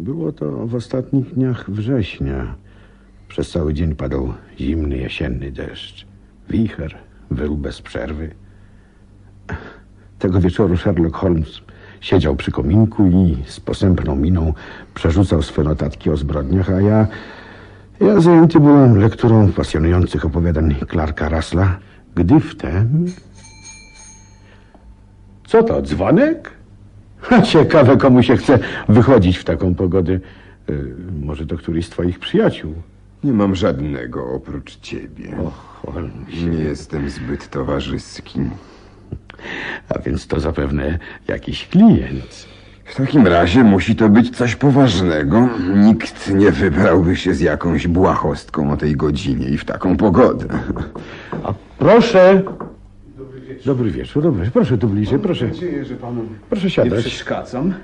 Było to w ostatnich dniach września. Przez cały dzień padał zimny jesienny deszcz. Wicher wył bez przerwy. Tego wieczoru Sherlock Holmes siedział przy kominku i z posępną miną przerzucał swe notatki o zbrodniach, a ja, ja zajęty byłem lekturą pasjonujących opowiadań Clarka Russella, gdy wtem... Co to, dzwonek? Ciekawe, komu się chce wychodzić w taką pogodę. Y, może to któryś z twoich przyjaciół? Nie mam żadnego oprócz ciebie. O. Nie jestem zbyt towarzyski. A więc to zapewne jakiś klient. W takim razie musi to być coś poważnego. Nikt nie wybrałby się z jakąś błahostką o tej godzinie i w taką pogodę. A proszę. Dobry wieczór, dobry wieczór. Proszę tu bliżej, proszę. Mam nadzieję, że panu Proszę nie siadać. przeszkadzam.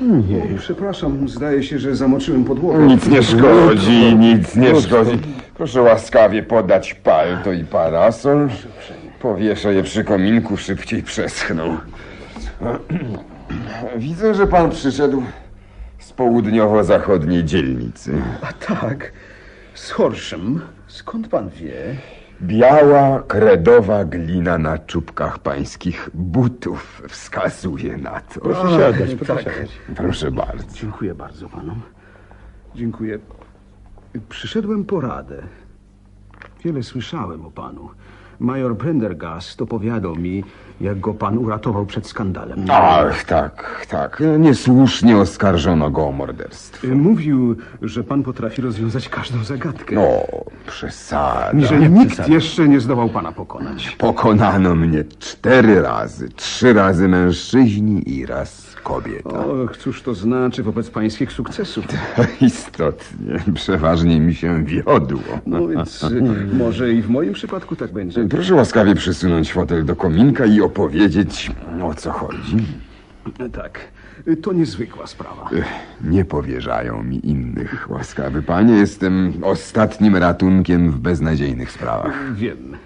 Nie. O, przepraszam, zdaje się, że zamoczyłem podłogę. Nic nie szkodzi, nic nie szkodzi. Proszę łaskawie podać palto i parasol. Powieszę je przy kominku, szybciej przeschną. Widzę, że pan przyszedł z południowo-zachodniej dzielnicy. A tak, z Horszem. Skąd pan wie? Biała, kredowa glina na czubkach pańskich butów wskazuje na to. Proszę siadać, proszę tak. siadać. Proszę bardzo. Dziękuję bardzo panom. Dziękuję. Przyszedłem po radę. Wiele słyszałem o panu. Major Prendergast opowiadał mi, jak go pan uratował przed skandalem. Ach, tak, tak. Niesłusznie oskarżono go o morderstwo. Mówił, że pan potrafi rozwiązać każdą zagadkę. No, przesada. I że nikt jeszcze nie zdołał pana pokonać. Pokonano mnie cztery razy. Trzy razy mężczyźni i raz kobieta. Och, cóż to znaczy wobec pańskich sukcesów? Istotnie, przeważnie mi się wiodło. No więc może i w moim przypadku tak będzie. Proszę łaskawie przysunąć fotel do kominka i opowiedzieć, o co chodzi. Tak, to niezwykła sprawa. Nie powierzają mi innych, łaskawy panie. Jestem ostatnim ratunkiem w beznadziejnych sprawach. Wiem.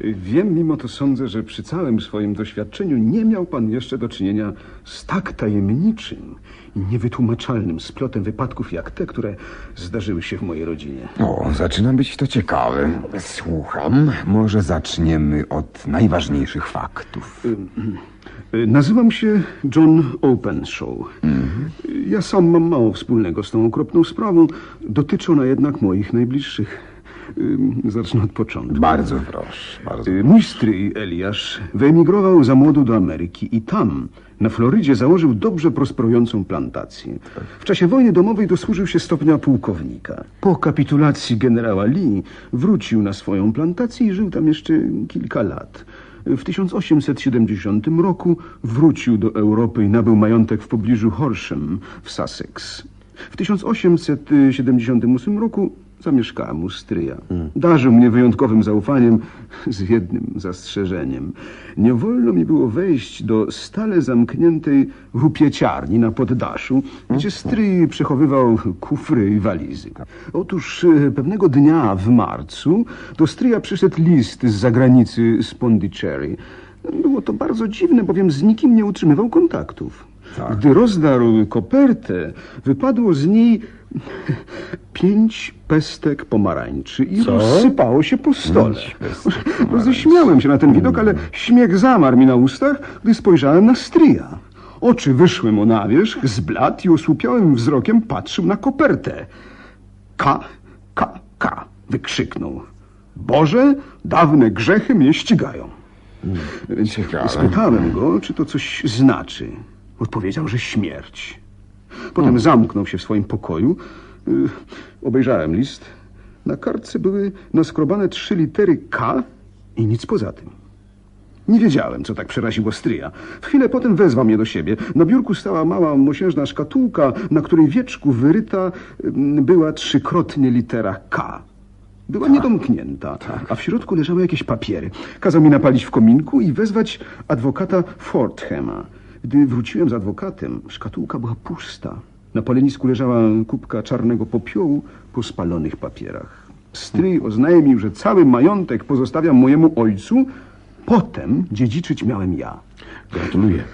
Wiem, mimo to sądzę, że przy całym swoim doświadczeniu nie miał pan jeszcze do czynienia z tak tajemniczym i niewytłumaczalnym splotem wypadków jak te, które zdarzyły się w mojej rodzinie. O, zaczyna być to ciekawe. Słucham. Może zaczniemy od najważniejszych faktów. Nazywam się John Openshaw. Y, Ja sam mam mało wspólnego z tą okropną sprawą. Dotyczy ona jednak moich najbliższych. Zacznę od początku. Bardzo proszę, bardzo. Y, Mój stryj Eliasz wyemigrował za młodu do Ameryki i tam, na Florydzie, założył dobrze prosperującą plantację. W czasie wojny domowej dosłużył się stopnia pułkownika. Po kapitulacji generała Lee wrócił na swoją plantację i żył tam jeszcze kilka lat. W 1870 roku wrócił do Europy i nabył majątek w pobliżu Horsham w Sussex. W 1878 roku zamieszkałem u stryja. Darzył mnie wyjątkowym zaufaniem z jednym zastrzeżeniem. Nie wolno mi było wejść do stale zamkniętej rupieciarni na poddaszu, gdzie stryj przechowywał kufry i walizy. Otóż e, pewnego dnia w marcu do stryja przyszedł list z zagranicy z Pondicherry. Było to bardzo dziwne, bowiem z nikim nie utrzymywał kontaktów. Gdy rozdarł kopertę, wypadło z niej pięć pestek pomarańczy i rozsypało się po stole. Roześmiałem się na ten widok, ale śmiech zamarł mi na ustach, gdy spojrzałem na stryja. Oczy wyszły mu na wierzch, zbladł i osłupiałym wzrokiem patrzył na kopertę. K, K, K, wykrzyknął. Boże, dawne grzechy mnie ścigają. Więc Ciekawe. spytałem go, czy to coś znaczy. Odpowiedział, że śmierć. Potem zamknął się w swoim pokoju. Y, Obejrzałem list. Na kartce były naskrobane trzy litery K i nic poza tym. Nie wiedziałem, co tak przeraziło stryja. W chwilę potem wezwał mnie do siebie. Na biurku stała mała, mosiężna szkatułka, na której wieczku wyryta ym, była trzykrotnie litera K. Była niedomknięta, a w środku leżały jakieś papiery. Kazał mi napalić w kominku i wezwać adwokata Fordhema. Gdy wróciłem z adwokatem, szkatułka była pusta. Na polenisku leżała kubka czarnego popiołu po spalonych papierach. Stryj oznajmił, że cały majątek pozostawiam mojemu ojcu, potem dziedziczyć miałem ja. Gratuluję.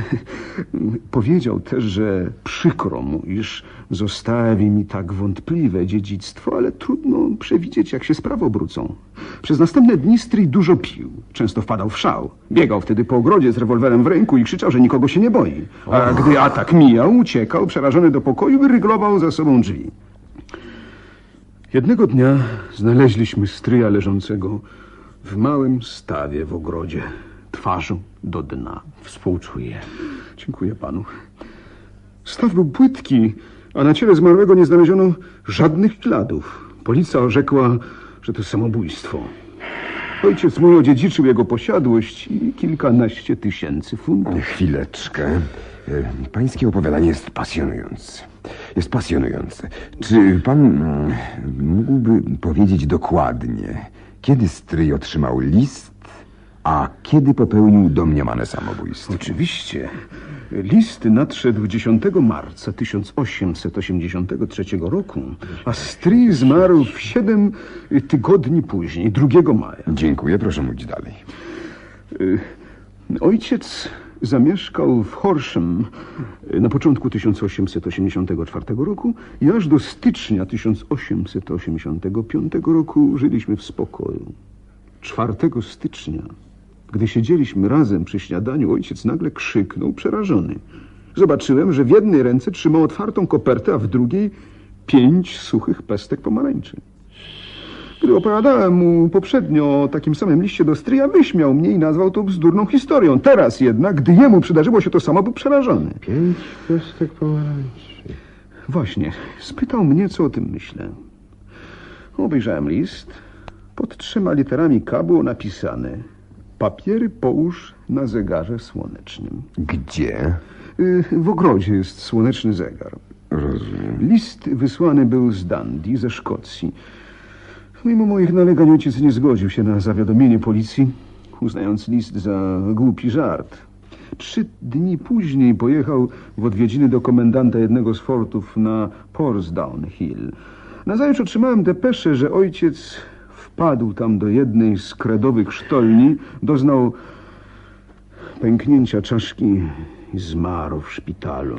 Powiedział też, że przykro mu, iż zostawi mi tak wątpliwe dziedzictwo, ale trudno przewidzieć, jak się sprawy obrócą. Przez następne dni stryj dużo pił. Często wpadał w szał. Biegał wtedy po ogrodzie z rewolwerem w ręku i krzyczał, że nikogo się nie boi. A gdy atak mijał, uciekał, przerażony do pokoju i ryglował za sobą drzwi. Jednego dnia znaleźliśmy stryja leżącego w małym stawie w ogrodzie, twarzą do dna. Współczuję. Dziękuję panu. Staw był płytki, a na ciele zmarłego nie znaleziono żadnych śladów. Policja orzekła, że to samobójstwo. Ojciec mój odziedziczył jego posiadłość i kilkanaście tysięcy funtów. Chwileczkę. E, Pańskie opowiadanie jest pasjonujące. Jest pasjonujące. Czy pan mm, mógłby powiedzieć dokładnie, kiedy stryj otrzymał list, a kiedy popełnił domniemane samobójstwo? Oczywiście. List nadszedł 10 marca 1883 roku, a stryj zmarł w 7 tygodni później, 2 maja. Dziękuję, proszę mówić dalej. Ojciec zamieszkał w Horsham na początku 1884 roku i aż do stycznia 1885 roku żyliśmy w spokoju. 4 stycznia, gdy siedzieliśmy razem przy śniadaniu, ojciec nagle krzyknął przerażony. Zobaczyłem, że w jednej ręce trzymał otwartą kopertę, a w drugiej pięć suchych pestek pomarańczy. Gdy opowiadałem mu poprzednio o takim samym liście do stryja, wyśmiał mnie i nazwał to bzdurną historią. Teraz jednak, gdy jemu przydarzyło się to samo, był przerażony. Pięć pestek pomarańczy. Właśnie, spytał mnie, co o tym myślę. Obejrzałem list. Pod trzema literami K było napisane Papiery połóż na zegarze słonecznym. Gdzie? Y, W ogrodzie jest słoneczny zegar. Rozumiem. List wysłany był z Dundee, ze Szkocji. Mimo moich nalegań ojciec nie zgodził się na zawiadomienie policji, uznając list za głupi żart. Trzy dni później pojechał w odwiedziny do komendanta jednego z fortów na Portsdown Hill. Nazajutrz otrzymałem depeszę, że ojciec wpadł tam do jednej z kredowych sztolni, doznał pęknięcia czaszki i zmarł w szpitalu.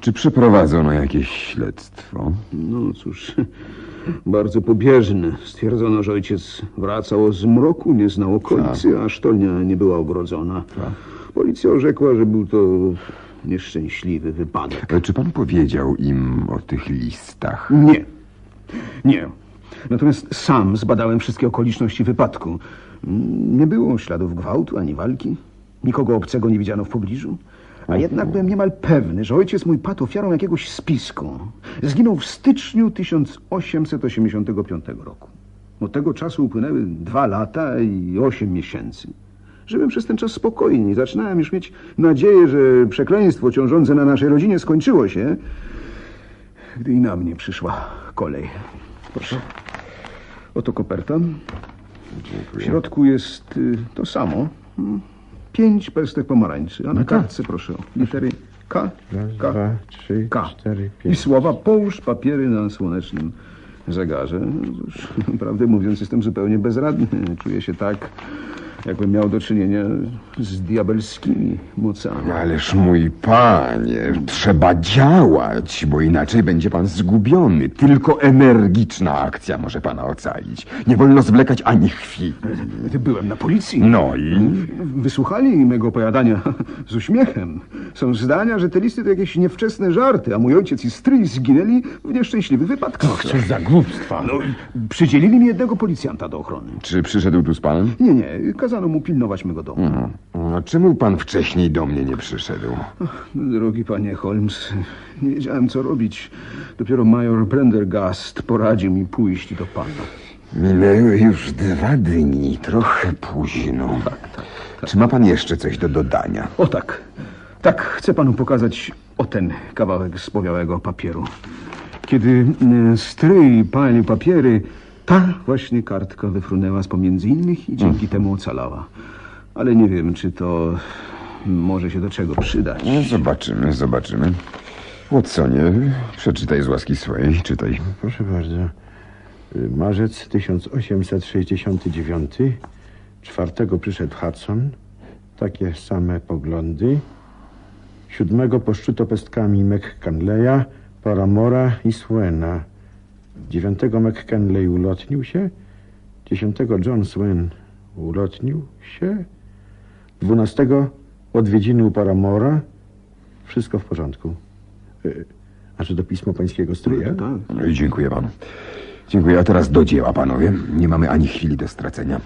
Czy przeprowadzono jakieś śledztwo? No cóż, bardzo pobieżny. Stwierdzono, że ojciec wracał o zmroku, nie znał okolicy, a sztolnia nie była ogrodzona. Policja orzekła, że był to nieszczęśliwy wypadek. Czy pan powiedział im o tych listach? Nie, nie. Natomiast sam zbadałem wszystkie okoliczności wypadku. Nie było śladów gwałtu ani walki. Nikogo obcego nie widziano w pobliżu. A jednak byłem niemal pewny, że ojciec mój padł ofiarą jakiegoś spisku. Zginął w styczniu 1885 roku. Od tego czasu upłynęły dwa lata i osiem miesięcy. Żyłem przez ten czas spokojnie. Zaczynałem już mieć nadzieję, że przekleństwo ciążące na naszej rodzinie skończyło się, gdy i na mnie przyszła kolej. Proszę. Oto koperta. W środku jest y, to samo. Pięć pestek pomarańczy. A na kartce proszę. Litery K, Raz, K, dwa, trzy, K. cztery, I pięć. słowa połóż papiery na słonecznym zegarze. No Cóż, prawdę mówiąc, jestem zupełnie bezradny. Czuję się tak, jakbym miał do czynienia z diabelskimi mocami. Ależ mój panie, trzeba działać, bo inaczej będzie pan zgubiony. Tylko energiczna akcja może pana ocalić. Nie wolno zwlekać ani chwili. Byłem na policji. No i? Wysłuchali mego opowiadania z uśmiechem. Są zdania, że te listy to jakieś niewczesne żarty, a mój ojciec i stryj zginęli w nieszczęśliwych wypadkach. Cóż za głupstwa. No, przydzielili mi jednego policjanta do ochrony. Czy przyszedł tu z panem? Nie, nie, kazano mu pilnować mego domu. A czemu pan wcześniej do mnie nie przyszedł? Drogi panie Holmes, nie wiedziałem co robić. Dopiero major Prendergast poradził mi pójść do pana. Minęły już dwa dni, trochę późno. Czy ma pan jeszcze coś do dodania? O tak, tak, chcę panu pokazać o ten kawałek z powiałego papieru. Kiedy e, stryj palił papiery, ta właśnie kartka wyfrunęła z pomiędzy innych i dzięki temu ocalała. Ale nie wiem, czy to może się do czego przydać. No, zobaczymy, zobaczymy. Watsonie, przeczytaj z łaski swojej, czytaj. Proszę bardzo. Marzec 1869. Czwartego przyszedł Hudson. Takie same poglądy. Siódmego poszczyto pestkami McCanleya, Paramora i Swena. Dziewiątego McCanley ulotnił się. Dziesiątego John Swen ulotnił się. Dwunastego odwiedziny u Paramora. Wszystko w porządku. Y, A czy to pismo pańskiego stryja? Tak. No i dziękuję panu. Dziękuję, a teraz do dzieła, panowie. Nie mamy ani chwili do stracenia.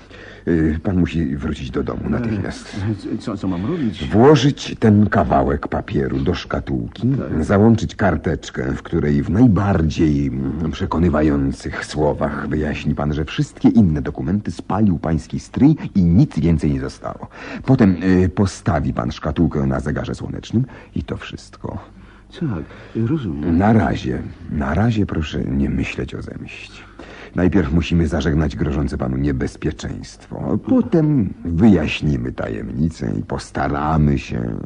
Y, Pan musi wrócić do domu natychmiast. Co, co mam robić? Włożyć ten kawałek papieru do szkatułki, załączyć karteczkę, w której w najbardziej przekonywających słowach wyjaśni pan, że wszystkie inne dokumenty spalił pański stryj i nic więcej nie zostało. Potem y, postawi pan szkatułkę na zegarze słonecznym i to wszystko. Tak, rozumiem. Na razie, na razie proszę nie myśleć o zemście. Najpierw musimy zażegnać grożące panu niebezpieczeństwo. a Potem wyjaśnimy tajemnicę i postaramy się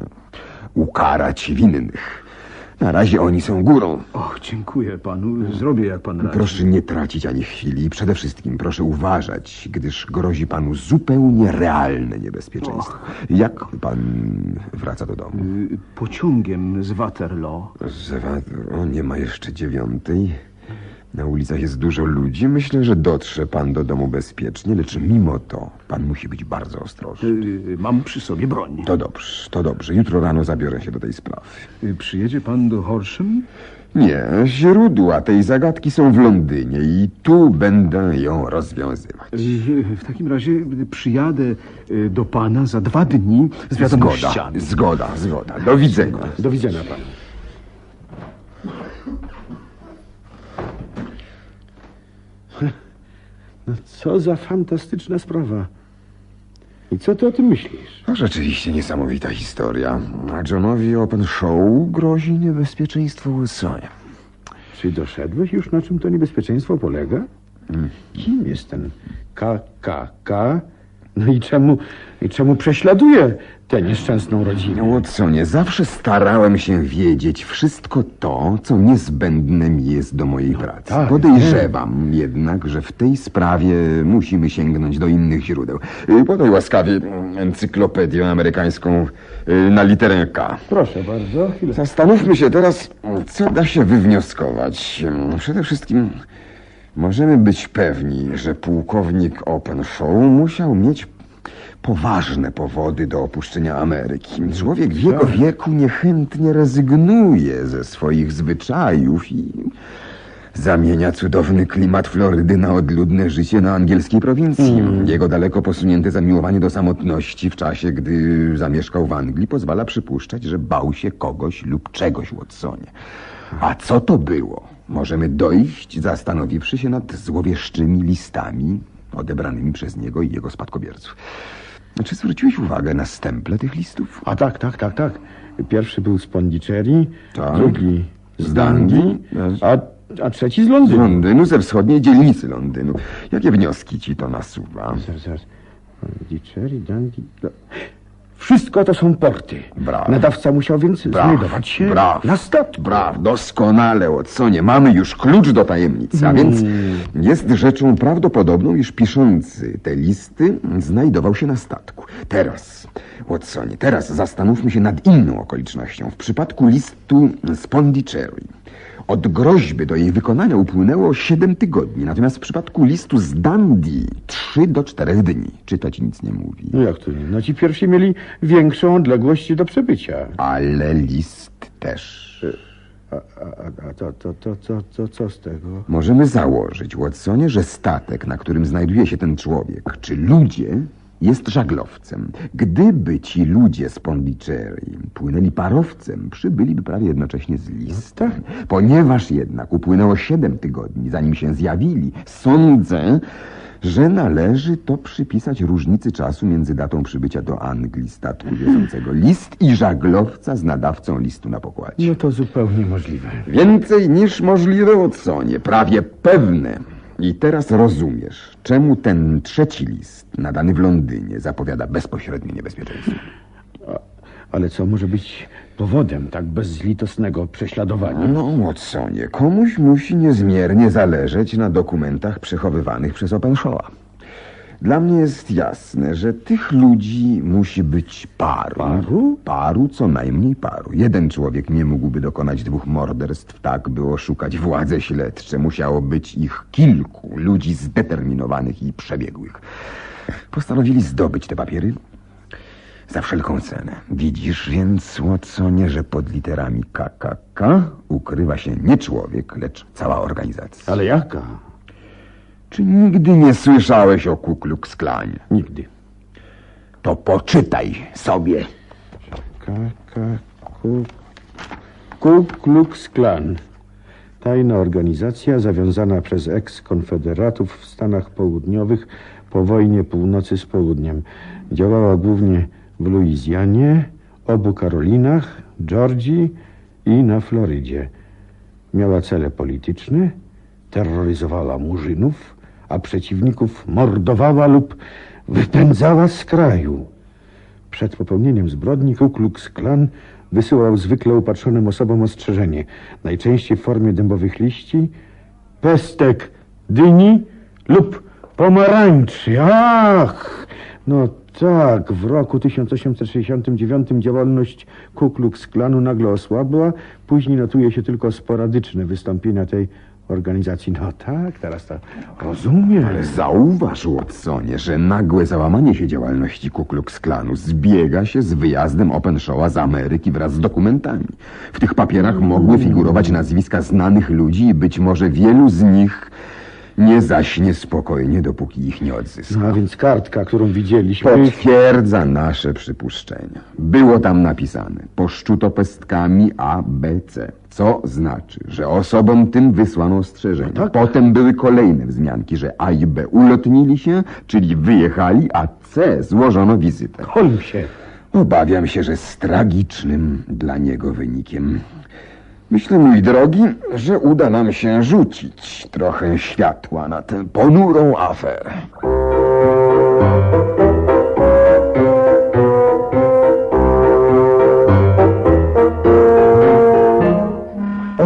ukarać winnych. Na razie oni są górą. Och, dziękuję panu. Zrobię jak pan radzi. Proszę nie tracić ani chwili i przede wszystkim proszę uważać, gdyż grozi panu zupełnie realne niebezpieczeństwo. Jak pan wraca do domu? Y, Pociągiem z Waterloo. Zewa, o, nie ma jeszcze dziewiątej. Na ulicach jest dużo ludzi. Myślę, że dotrze pan do domu bezpiecznie, lecz mimo to pan musi być bardzo ostrożny. Y, Mam przy sobie broń. To dobrze, to dobrze. Jutro rano zabiorę się do tej sprawy. Y, Przyjedzie pan do Horsham? Nie, źródła tej zagadki są w Londynie i tu będę ją rozwiązywać. Y, W takim razie y, przyjadę y, do pana za dwa dni z Zgoda, wiadomościami. zgoda, zgoda. Do widzenia. Do widzenia panu. No co za fantastyczna sprawa. I co ty o tym myślisz? To rzeczywiście niesamowita historia. A Johnowi Open Show grozi niebezpieczeństwo Wilsonie. Czy doszedłeś już na czym to niebezpieczeństwo polega? Kim jest ten KKK? No i czemu, i czemu prześladuje tę nieszczęsną rodzinę? Watsonie, zawsze starałem się wiedzieć wszystko to, co niezbędne mi jest do mojej pracy. tak, Podejrzewam jednak, że w tej sprawie musimy sięgnąć do innych źródeł. Y, Podaj łaskawie encyklopedię amerykańską y, na literę K. Proszę bardzo, chwilę. Zastanówmy się teraz, co da się wywnioskować. Przede wszystkim możemy być pewni, że pułkownik Open Show musiał mieć poważne powody do opuszczenia Ameryki. Człowiek w jego wieku niechętnie rezygnuje ze swoich zwyczajów i zamienia cudowny klimat Florydy na odludne życie na angielskiej prowincji. Jego daleko posunięte zamiłowanie do samotności w czasie, gdy zamieszkał w Anglii, pozwala przypuszczać, że bał się kogoś lub czegoś, Watsonie. A co to było? Możemy dojść, zastanowiwszy się nad złowieszczymi listami odebranymi przez niego i jego spadkobierców. Czy zwróciłeś uwagę na stemple tych listów? A tak, tak, tak, tak. Pierwszy był z Pondicherry, Tak. drugi z Dundee. a, a trzeci z Z Londynu. Londynu, ze wschodniej dzielnicy Londynu. Jakie wnioski ci to nasuwa? Zaraz, zaraz. Pondicherry, Dundee... Wszystko to są porty. Brawo. Nadawca musiał więc znajdować się braw, na statku. Braw, doskonale, Watsonie. Mamy już klucz do tajemnicy, a więc jest rzeczą prawdopodobną, iż piszący te listy znajdował się na statku. Teraz, Watsonie, teraz zastanówmy się nad inną okolicznością. W przypadku listu z Pondicherry od groźby do jej wykonania upłynęło 7 tygodni, natomiast w przypadku listu z Dundee 3 do 4 dni. Czy to ci nic nie mówi? No jak to nie? No ci pierwsi mieli większą odległość do przebycia. Ale list też. A, a, a to, to, to, to, to co z tego? Możemy założyć, Watsonie, że statek, na którym znajduje się ten człowiek, czy ludzie, jest żaglowcem. Gdyby ci ludzie z Pondicherry płynęli parowcem, przybyliby prawie jednocześnie z listem. Ponieważ jednak upłynęło siedem tygodni, zanim się zjawili, sądzę, że należy to przypisać różnicy czasu między datą przybycia do Anglii statku wiozącego list i żaglowca z nadawcą listu na pokładzie. No to zupełnie możliwe. Więcej niż możliwe, Watsonie, prawie pewne. I teraz rozumiesz, czemu ten trzeci list, nadany w Londynie, zapowiada bezpośrednie niebezpieczeństwo. Ale co może być powodem tak bezzlitosnego prześladowania? No, Watsonie, komuś musi niezmiernie zależeć na dokumentach przechowywanych przez Openshawa. Dla mnie jest jasne, że tych ludzi musi być paru. Paru? Paru, co najmniej paru. Jeden człowiek nie mógłby dokonać dwóch morderstw tak, by oszukać władze śledcze. Musiało być ich kilku, ludzi zdeterminowanych i przebiegłych. Postanowili zdobyć te papiery za wszelką cenę. Widzisz więc, Watsonie, że pod literami KKK ukrywa się nie człowiek, lecz cała organizacja. Ale jaka? Czy nigdy nie słyszałeś o Ku Klux Klanie? Nigdy. To poczytaj sobie. Ku Klux Klan. Tajna organizacja zawiązana przez eks-konfederatów w Stanach Południowych po wojnie północy z południem. Działała głównie w Luizjanie, obu Karolinach, Georgii i na Florydzie. Miała cele polityczne, terroryzowała murzynów, a przeciwników mordowała lub wypędzała z kraju. Przed popełnieniem zbrodni Ku Klux Klan wysyłał zwykle upatrzonym osobom ostrzeżenie, najczęściej w formie dębowych liści, pestek, dyni lub pomarańczy. Ach! No tak, w roku 1869 działalność Ku Klux Klanu nagle osłabła, później notuje się tylko sporadyczne wystąpienia tej organizacji. No tak, teraz to rozumiem. Ale zauważ, Watsonie, że nagłe załamanie się działalności Ku Klux Klanu zbiega się z wyjazdem Openshawa z Ameryki wraz z dokumentami. W tych papierach mogły figurować nazwiska znanych ludzi i być może wielu z nich nie zaśnie spokojnie, dopóki ich nie odzyska. No a więc kartka, którą widzieliśmy... Potwierdza nasze przypuszczenia. Było tam napisane poszczuto pestkami A, B, C. Co znaczy, że osobom tym wysłano ostrzeżenie. No tak. Potem były kolejne wzmianki, że A i B ulotnili się, czyli wyjechali, a C złożono wizytę. Holmesie, Obawiam się, że z tragicznym dla niego wynikiem. Myślę, mój drogi, że uda nam się rzucić trochę światła na tę ponurą aferę.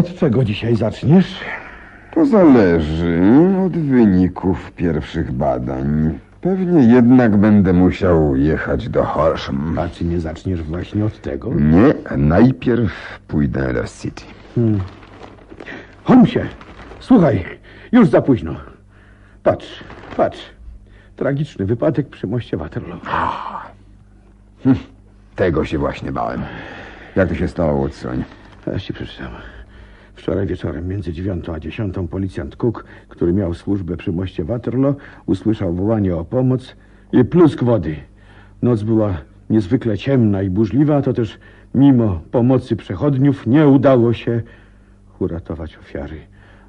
Od czego dzisiaj zaczniesz? To zależy od wyników pierwszych badań. Pewnie jednak będę musiał jechać do Horsham. A czy nie zaczniesz właśnie od tego? Nie, najpierw pójdę do City. Holmesie, słuchaj, już za późno. Patrz, patrz. Tragiczny wypadek przy moście Waterloo. Tego się właśnie bałem. Jak to się stało, Watson? Ja ci przeczytam. Wczoraj wieczorem między dziewiątą a dziesiątą policjant Cook, który miał służbę przy moście Waterloo, usłyszał wołanie o pomoc i plusk wody. Noc była niezwykle ciemna i burzliwa, to też mimo pomocy przechodniów nie udało się uratować ofiary.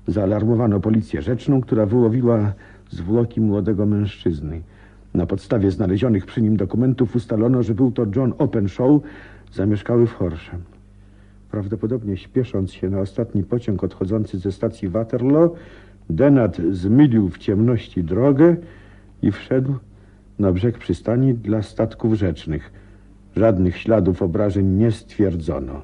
Zaalarmowano policję rzeczną, która wyłowiła zwłoki młodego mężczyzny. Na podstawie znalezionych przy nim dokumentów ustalono, że był to John Openshaw, zamieszkały w Horsham. Prawdopodobnie śpiesząc się na ostatni pociąg odchodzący ze stacji Waterloo, Denat zmylił w ciemności drogę i wszedł na brzeg przystani dla statków rzecznych. Żadnych śladów obrażeń nie stwierdzono.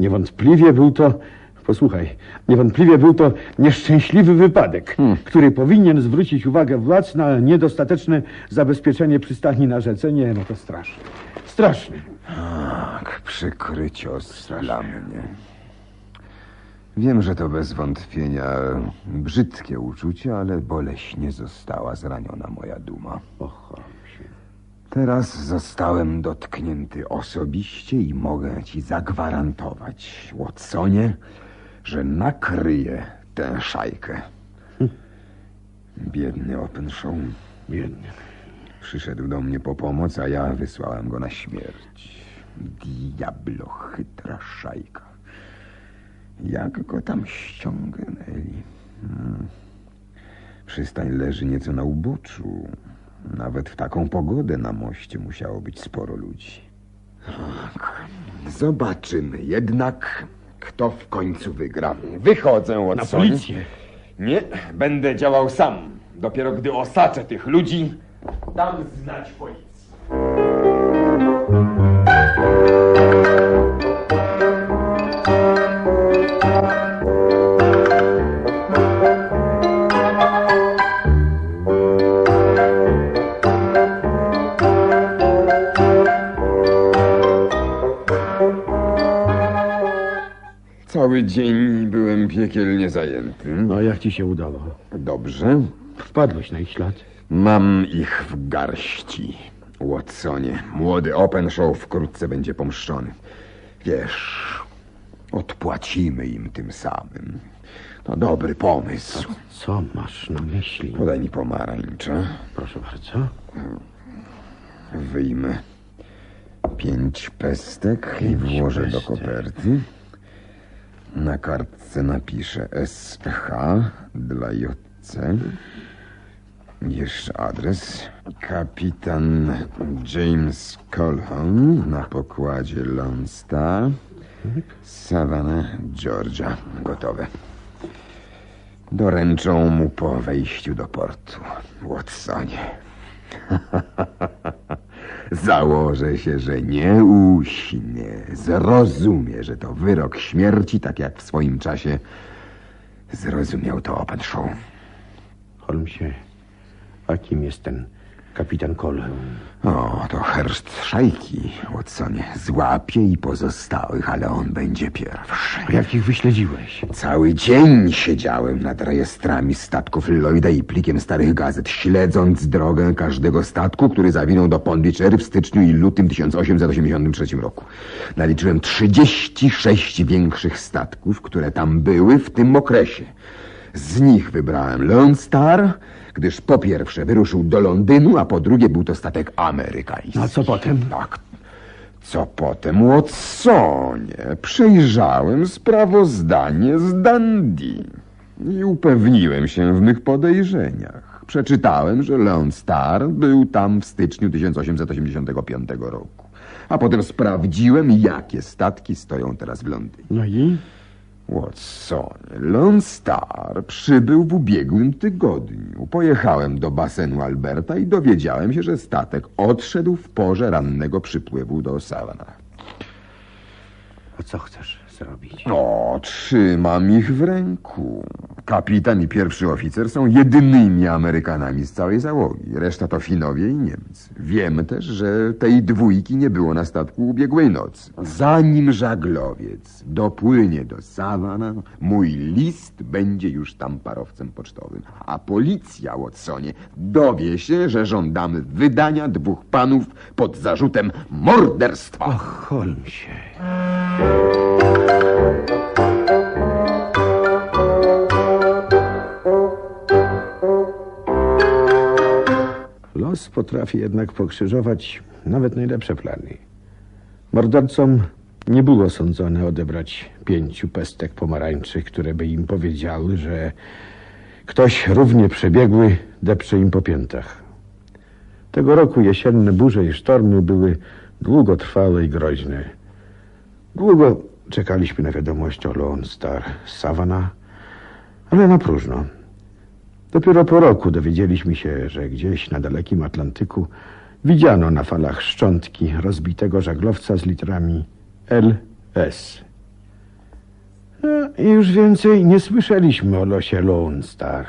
Niewątpliwie był to, posłuchaj, niewątpliwie był to nieszczęśliwy wypadek, który powinien zwrócić uwagę władz na niedostateczne zabezpieczenie przystani na rzece. Nie, no to straszne. Straszne. Tak, przykry cios dla mnie. Wiem, że to bez wątpienia brzydkie uczucie, ale boleśnie została zraniona moja duma. Teraz zostałem dotknięty osobiście i mogę ci zagwarantować, Watsonie, że nakryję tę szajkę. Biedny Openshaw biedny. Przyszedł do mnie po pomoc, a ja wysłałem go na śmierć. Diablo, chytra szajka. Jak go tam ściągnęli? Hmm. przystań leży nieco na uboczu. Nawet w taką pogodę na moście musiało być sporo ludzi. Tak. Zobaczymy jednak, kto w końcu wygra. Wychodzę od Na policję. Nie, będę działał sam. Dopiero gdy osaczę tych ludzi, dam znać policji. Cały dzień byłem piekielnie zajęty. No jak ci się udało? Dobrze. Wpadłeś na ich ślad? Mam ich w garści. Watsonie, młody Open Show wkrótce będzie pomszczony. Wiesz, odpłacimy im tym samym. To dobry pomysł. Co masz na myśli? Podaj mi pomarańcze. Proszę bardzo. Wyjmę pięć pestek i Pięć włożę do pestek. koperty. Na kartce napiszę SH dla JC. Jeszcze adres. Kapitan James Colhoun na pokładzie Lone Star. Savannah, Georgia. Gotowe. Doręczą mu po wejściu do portu. Watsonie. Założę się, że nie uśnie. Zrozumie, że to wyrok śmierci, tak jak w swoim czasie zrozumiał to Open Show. Holmesie, a kim jest ten kapitan Colhoun? O, to herszt szajki, Watsonie. Złapie i pozostałych, ale on będzie pierwszy. Jak ich wyśledziłeś? Cały dzień siedziałem nad rejestrami statków Lloyda i plikiem starych gazet, śledząc drogę każdego statku, który zawinął do Pondicherry w styczniu i lutym 1883 roku. Naliczyłem 36 większych statków, które tam były w tym okresie. Z nich wybrałem Lone Star, gdyż po pierwsze wyruszył do Londynu, a po drugie był to statek amerykański. A co potem? Tak. Co potem, Watsonie? Przejrzałem sprawozdanie z Dundee i upewniłem się w mych podejrzeniach. Przeczytałem, że Lone Star był tam w styczniu 1885 roku. A potem sprawdziłem, jakie statki stoją teraz w Londynie. No i? Watsonie, Lone Star przybył w ubiegłym tygodniu. Pojechałem do basenu Alberta i dowiedziałem się, że statek odszedł w porze rannego przypływu do Savannah. A co chcesz zrobić? O, trzymam ich w ręku. Kapitan i pierwszy oficer są jedynymi Amerykanami z całej załogi. Reszta to Finowie i Niemcy. Wiemy też, że tej dwójki nie było na statku ubiegłej nocy. Zanim żaglowiec dopłynie do Savannah, mój list będzie już tam parowcem pocztowym. A policja, Watsonie, dowie się, że żądamy wydania dwóch panów pod zarzutem morderstwa. Och, Holmesie. Potrafi jednak pokrzyżować nawet najlepsze plany. Mordercom nie było sądzone odebrać pięciu pestek pomarańczych, które by im powiedziały, że ktoś równie przebiegły depcze im po piętach. Tego roku jesienne burze i sztormy były długotrwałe i groźne. Długo czekaliśmy na wiadomość o Lone Star Savannah, ale na próżno. Dopiero po roku dowiedzieliśmy się, że gdzieś na dalekim Atlantyku widziano na falach szczątki rozbitego żaglowca z literami LS. No, I już więcej nie słyszeliśmy o losie Lone Star.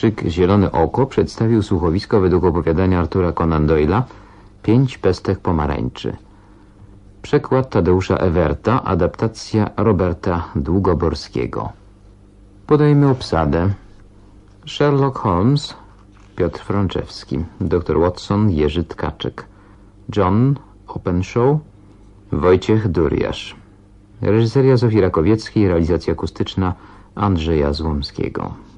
Teatrzyk Zielone Oko przedstawił słuchowisko według opowiadania Artura Conan Doyle'a Pięć pestek pomarańczy. Przekład Tadeusza Ewerta, adaptacja Roberta Długoborskiego. Podajmy obsadę. Sherlock Holmes, Piotr Frączewski, dr Watson, Jerzy Tkaczek, John Openshaw, Wojciech Duriasz. Reżyseria Zofii Rakowieckiej, realizacja akustyczna Andrzeja Złomskiego.